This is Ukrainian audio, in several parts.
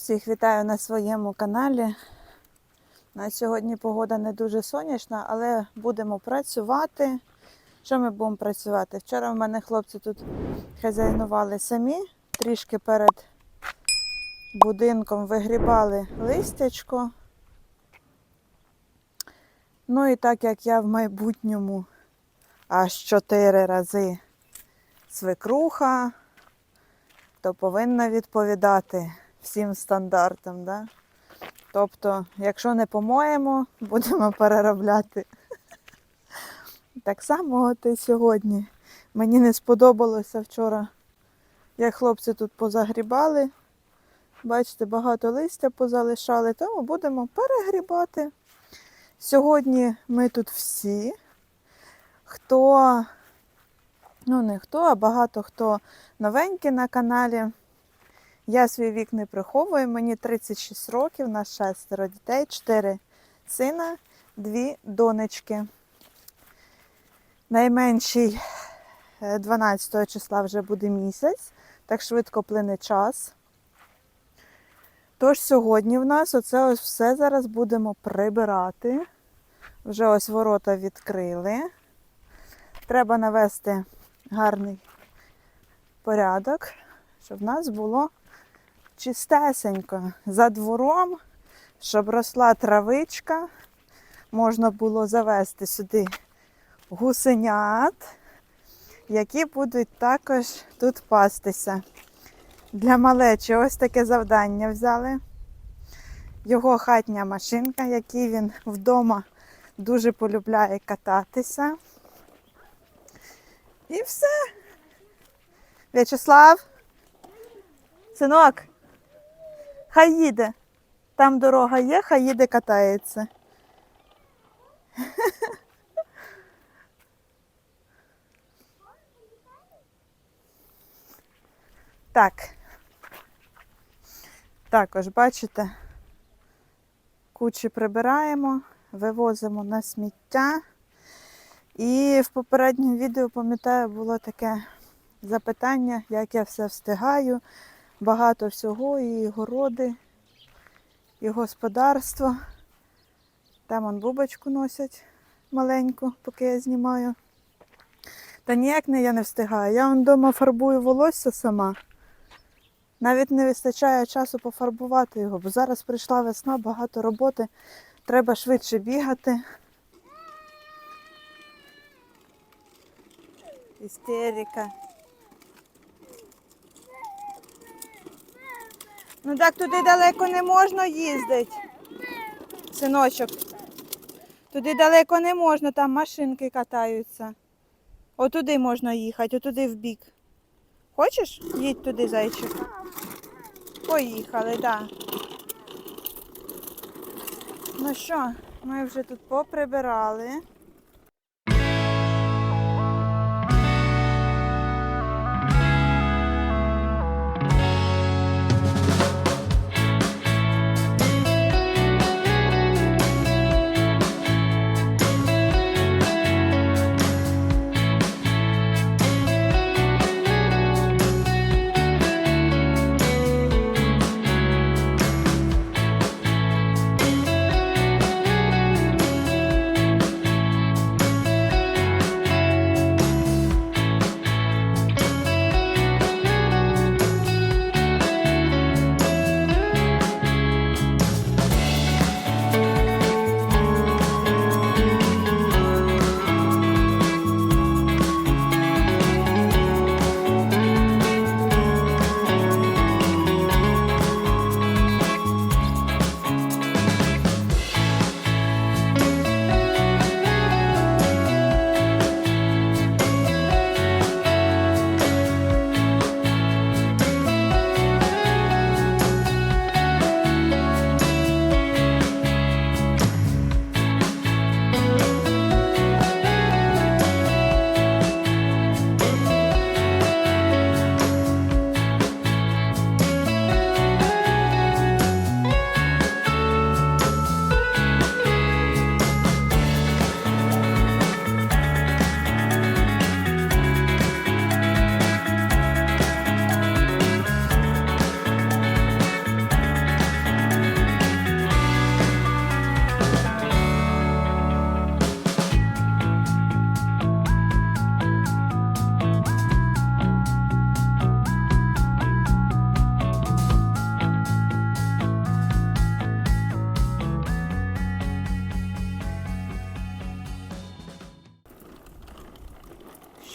Всіх вітаю на своєму каналі. На сьогодні погода не дуже сонячна, але будемо працювати. Що ми будемо працювати? Вчора в мене хлопці тут хазяйнували самі, трішки перед будинком вигрібали листячко. Ну і так як я в майбутньому аж чотири рази свекруха, то повинна відповідати всім стандартам. Да? Тобто, якщо не помоємо, будемо переробляти. Так само і сьогодні. Мені не сподобалося вчора, як хлопці тут позагрібали. Бачите, багато листя позалишали, тому будемо перегрібати. Сьогодні ми тут всі, хто, ну не хто, а багато хто новенький на каналі. Я свій вік не приховую, мені 36 років, нас шестеро дітей, 4 сина, 2 донечки. Найменший е, 12 числа вже буде місяць, так швидко плине час. Тож сьогодні в нас оце ось все зараз будемо прибирати. Вже ось ворота відкрили. Треба навести гарний порядок, щоб в нас було чистесенько за двором, щоб росла травичка, можна було завести сюди гусенят, які будуть також тут пастися. Для малечі ось таке завдання взяли. Його хатня машинка, який він вдома дуже полюбляє кататися. І все. В'ячеслав, синок, хай їде. Там дорога є, хай їде катається. Так. Також, бачите, кучі прибираємо, вивозимо на сміття. І в попередньому відео, пам'ятаю, було таке запитання, як я все встигаю. Багато всього, і городи, і господарство. Там он бубочку носять маленьку, поки я знімаю. Та ніяк не я не встигаю. Я вдома фарбую волосся сама. Навіть не вистачає часу пофарбувати його, бо зараз прийшла весна, багато роботи, треба швидше бігати. Істерика. Ну так туди далеко не можна їздити. Синочок. Туди далеко не можна, там машинки катаються. Отуди можна їхати, отуди в бік. Хочеш? Їдь туди, зайчик. Поїхали, так. Да. Ну що, ми вже тут поприбирали.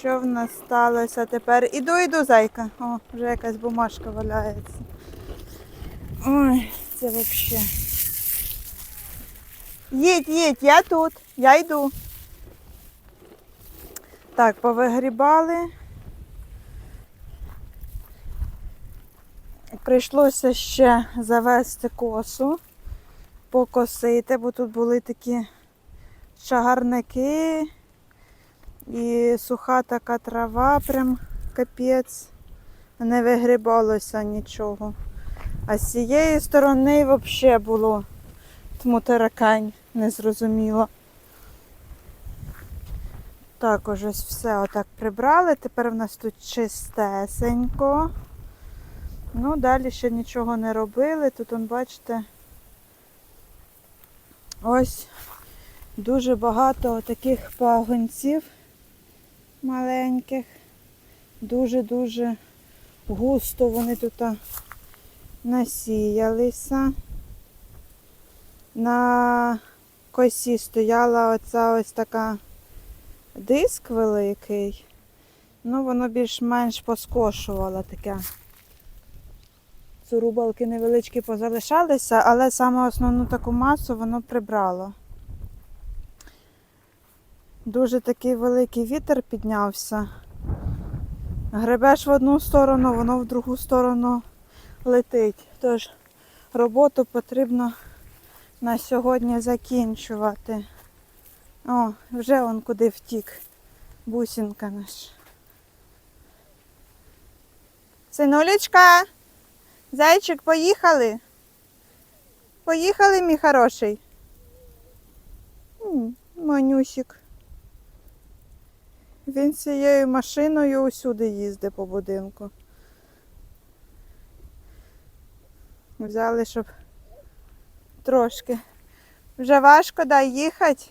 Що в нас сталося тепер? Іду, іду, зайка. О, вже якась бумажка валяється. Ой, це взагалі. Їдь, їдь, я тут, я йду. Так, повигрібали. Прийшлося ще завести косу, покосити, бо тут були такі чагарники і суха така трава, прям капець. Не вигрібалося нічого. А з цієї сторони взагалі було тмутаракань, незрозуміло. Також ось все отак прибрали. Тепер в нас тут чистесенько. Ну, далі ще нічого не робили. Тут, он, бачите, ось дуже багато таких пагонців маленьких. Дуже-дуже густо вони тут насіялися. На косі стояла оця ось така диск великий. Ну, воно більш-менш поскошувало таке. Цурубалки невеличкі позалишалися, але саме основну таку масу воно прибрало. Дуже такий великий вітер піднявся. Гребеш в одну сторону, воно в другу сторону летить. Тож роботу потрібно на сьогодні закінчувати. О, вже он куди втік. Бусинка наш. Синулечка, зайчик, поїхали? Поїхали, мій хороший. Манюсик. Він цією машиною усюди їздить по будинку. Взяли, щоб трошки. Вже важко да, їхати.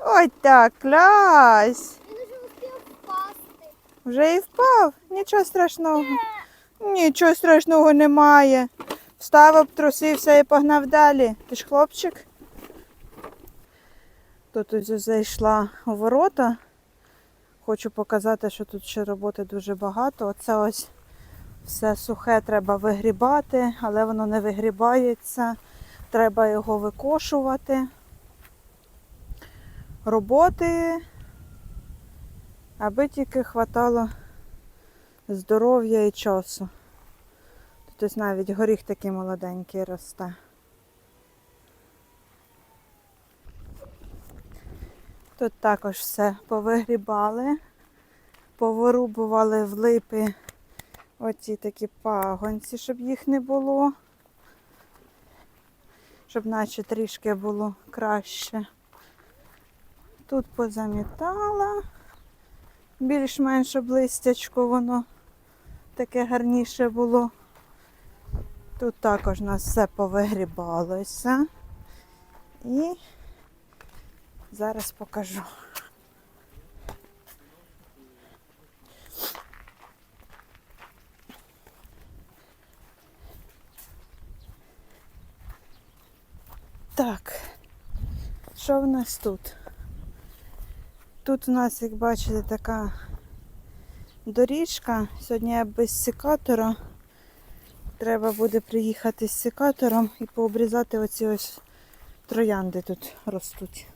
Ой так, клас. Він уже успів впасти. Вже і впав. Нічого страшного. Нічого страшного немає. Встав, обтрусився і погнав далі. Ти ж хлопчик. Тут ось зайшла у ворота. Хочу показати, що тут ще роботи дуже багато. Оце ось все сухе треба вигрібати, але воно не вигрібається. Треба його викошувати. Роботи, аби тільки хватало здоров'я і часу. Тут ось навіть горіх такий молоденький росте. Тут також все повигрібали, поворубували в липи оці такі пагонці, щоб їх не було, щоб наче трішки було краще. Тут позамітала, більш-менш облистячко воно таке гарніше було. Тут також у нас все повигрібалося. І зараз покажу. Так, що в нас тут? Тут у нас, як бачите, така доріжка. Сьогодні я без секатора. Треба буде приїхати з секатором і пообрізати оці ось троянди тут ростуть.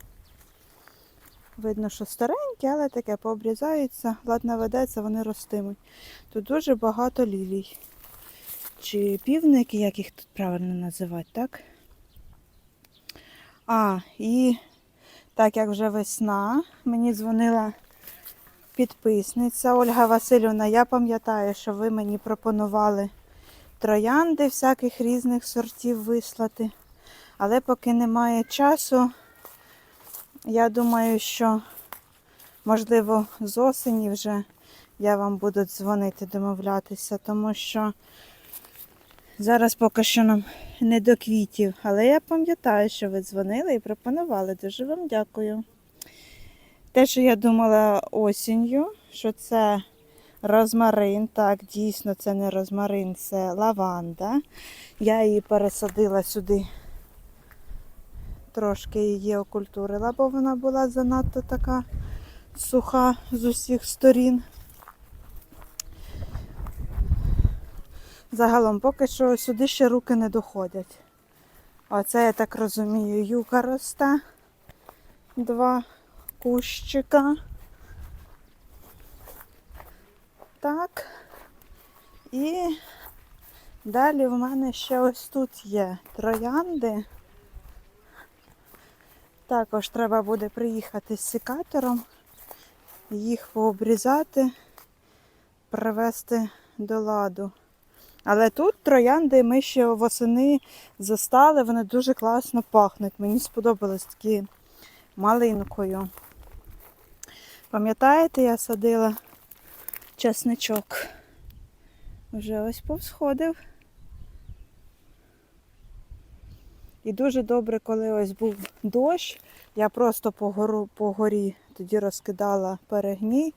Видно, що старенькі, але таке пообрізаються, ладно ведеться, вони ростимуть. Тут дуже багато лілій. Чи півники, як їх тут правильно називати, так? А, і так як вже весна, мені дзвонила підписниця Ольга Васильівна. Я пам'ятаю, що ви мені пропонували троянди всяких різних сортів вислати. Але поки немає часу, я думаю, що можливо з осені вже я вам буду дзвонити, домовлятися, тому що зараз поки що нам не до квітів. Але я пам'ятаю, що ви дзвонили і пропонували. Дуже вам дякую. Те, що я думала осінню, що це розмарин, так, дійсно, це не розмарин, це лаванда. Я її пересадила сюди. Трошки її окультурила, бо вона була занадто така суха з усіх сторін. Загалом поки що сюди ще руки не доходять. Оце, я так розумію, юка росте. Два кущика. Так. І далі в мене ще ось тут є троянди. Також треба буде приїхати з секатором, їх пообрізати, привести до ладу. Але тут троянди ми ще восени застали, вони дуже класно пахнуть. Мені сподобалось такі малинкою. Пам'ятаєте, я садила чесничок. Вже ось повсходив. І дуже добре, коли ось був дощ, я просто по, гору, по горі тоді розкидала перегній.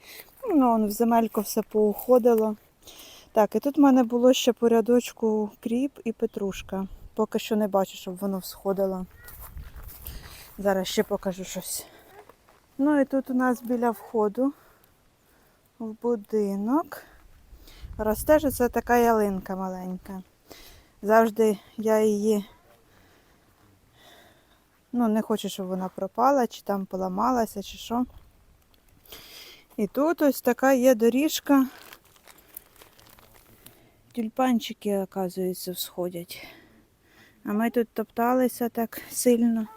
Ну, в земельку все поуходило. Так, і тут в мене було ще по рядочку кріп і петрушка. Поки що не бачу, щоб воно всходило. Зараз ще покажу щось. Ну і тут у нас біля входу в будинок. Росте ж це така ялинка маленька. Завжди я її ну, не хочу, щоб вона пропала, чи там поламалася, чи що. І тут ось така є доріжка. Тюльпанчики, оказується, всходять. А ми тут топталися так сильно.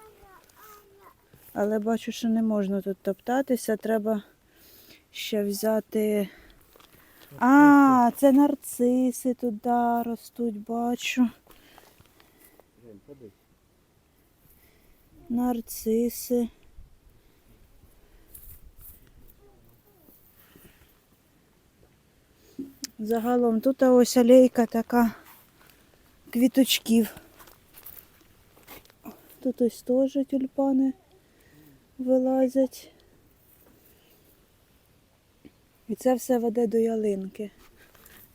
Але бачу, що не можна тут топтатися. Треба ще взяти. А, це нарциси туди ростуть, бачу. Нарциси. Загалом тут ось алейка така квіточків. Тут ось теж тюльпани вилазять. І це все веде до ялинки.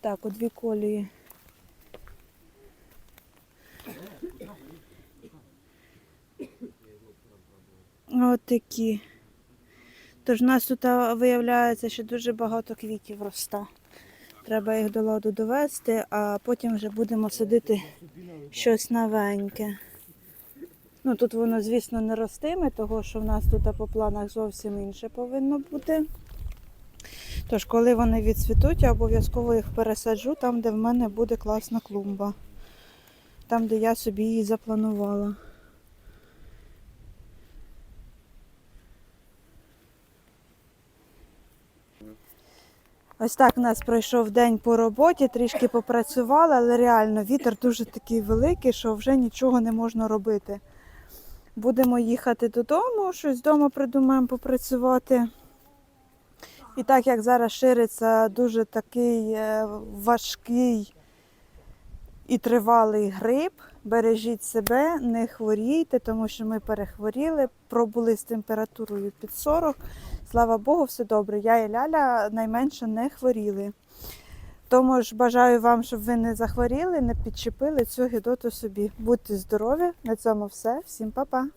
Так, у дві колії. От такі. Тож у нас тут виявляється, що дуже багато квітів росте. Треба їх до ладу довести, а потім вже будемо садити щось новеньке. Ну тут воно, звісно, не ростиме, того що в нас тут по планах зовсім інше повинно бути. Тож, коли вони відцвітуть, я обов'язково їх пересаджу там, де в мене буде класна клумба. Там, де я собі її запланувала. Ось так у нас пройшов день по роботі, трішки попрацювали, але реально вітер дуже такий великий, що вже нічого не можна робити. Будемо їхати додому, щось вдома придумаємо попрацювати. І так як зараз шириться дуже такий е, важкий і тривалий грип, бережіть себе, не хворійте, тому що ми перехворіли, пробули з температурою під 40. Слава Богу, все добре. Я і Ляля найменше не хворіли. Тому ж бажаю вам, щоб ви не захворіли, не підчепили цю гідоту собі. Будьте здорові, на цьому все. Всім па-па!